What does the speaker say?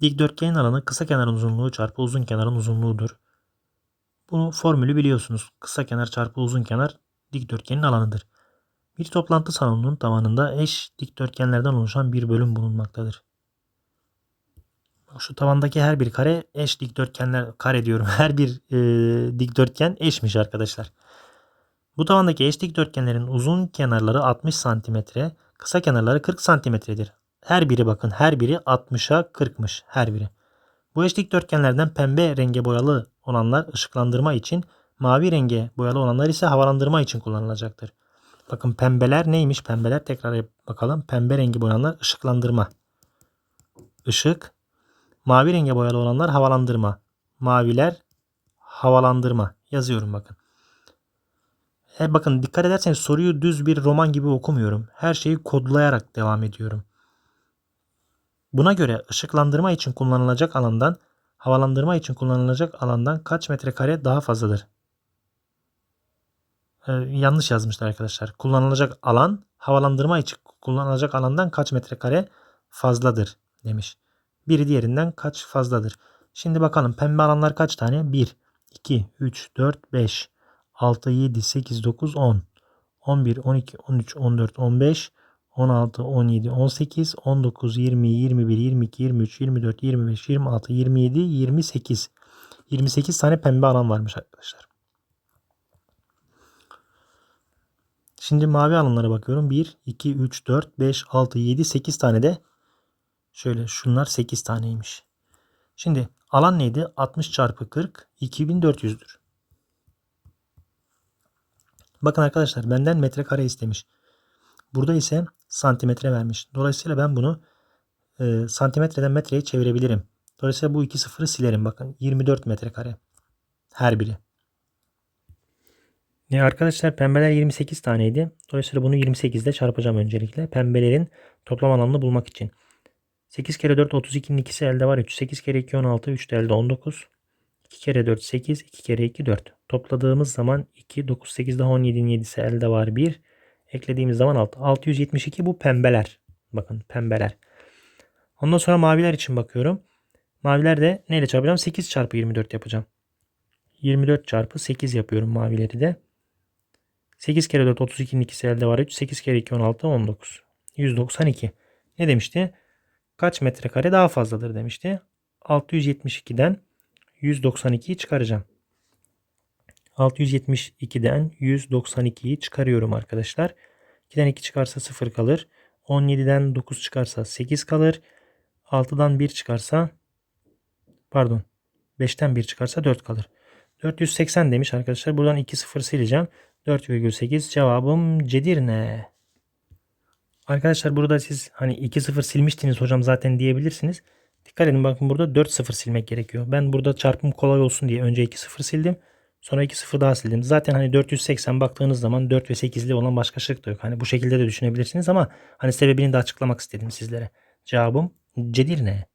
Dikdörtgenin alanı kısa kenarın uzunluğu çarpı uzun kenarın uzunluğudur. Bunu formülü biliyorsunuz. Kısa kenar çarpı uzun kenar dikdörtgenin alanıdır. Bir toplantı salonunun tavanında eş dikdörtgenlerden oluşan bir bölüm bulunmaktadır. Şu tavandaki her bir kare eş dikdörtgenler kare diyorum. Her bir e, dikdörtgen eşmiş arkadaşlar. Bu tavandaki eş dikdörtgenlerin uzun kenarları 60 santimetre, kısa kenarları 40 santimetredir. Her biri bakın her biri 60'a 40'mış her biri. Bu eş dikdörtgenlerden pembe renge boyalı olanlar ışıklandırma için, mavi renge boyalı olanlar ise havalandırma için kullanılacaktır. Bakın pembeler neymiş? Pembeler tekrar bakalım. Pembe rengi boyanlar ışıklandırma. Işık. Mavi renge boyalı olanlar havalandırma. Maviler havalandırma. Yazıyorum bakın. He bakın dikkat ederseniz soruyu düz bir roman gibi okumuyorum. Her şeyi kodlayarak devam ediyorum. Buna göre ışıklandırma için kullanılacak alandan havalandırma için kullanılacak alandan kaç metrekare daha fazladır? Ee, yanlış yazmışlar arkadaşlar. Kullanılacak alan havalandırma için kullanılacak alandan kaç metrekare fazladır demiş. Biri diğerinden kaç fazladır. Şimdi bakalım pembe alanlar kaç tane? 1, 2, 3, 4, 5, 6, 7, 8, 9, 10, 11, 12, 13, 14, 15, 16, 17, 18, 19, 20, 21, 22, 23, 24, 25, 26, 27, 28. 28 tane pembe alan varmış arkadaşlar. Şimdi mavi alanlara bakıyorum. 1, 2, 3, 4, 5, 6, 7, 8 tane de şöyle şunlar 8 taneymiş. Şimdi alan neydi? 60 çarpı 40 2400'dür. Bakın arkadaşlar benden metrekare istemiş. Burada ise santimetre vermiş. Dolayısıyla ben bunu e, santimetreden metreye çevirebilirim. Dolayısıyla bu iki sıfırı silerim. Bakın 24 metrekare. Her biri. Ne arkadaşlar pembeler 28 taneydi. Dolayısıyla bunu 28 ile çarpacağım öncelikle. Pembelerin toplam alanını bulmak için. 8 kere 4 32'nin ikisi elde var 3. 8 kere 2 16 3 de elde 19. 2 kere 4 8 2 kere 2 4. Topladığımız zaman 2 9 8 daha 17'nin 7'si elde var 1. Eklediğimiz zaman 6. 672 bu pembeler. Bakın pembeler. Ondan sonra maviler için bakıyorum. Maviler de neyle çarpacağım? 8 çarpı 24 yapacağım. 24 çarpı 8 yapıyorum mavileri de. 8 kere 4 32'nin ikisi elde var 3. 8 kere 2 16 19. 192. Ne demişti? Kaç metrekare daha fazladır demişti. 672'den 192'yi çıkaracağım. 672'den 192'yi çıkarıyorum arkadaşlar. 2'den 2 çıkarsa 0 kalır. 17'den 9 çıkarsa 8 kalır. 6'dan 1 çıkarsa pardon 5'ten 1 çıkarsa 4 kalır. 480 demiş arkadaşlar. Buradan 2 0 sileceğim. 4,8 cevabım Cedirne. Arkadaşlar burada siz hani 2-0 silmiştiniz hocam zaten diyebilirsiniz. Dikkat edin bakın burada 4-0 silmek gerekiyor. Ben burada çarpım kolay olsun diye önce 2-0 sildim. Sonra 2-0 daha sildim. Zaten hani 480 baktığınız zaman 4 ve 8'li olan başka şık da yok. Hani bu şekilde de düşünebilirsiniz ama hani sebebini de açıklamak istedim sizlere. Cevabım Cedirne.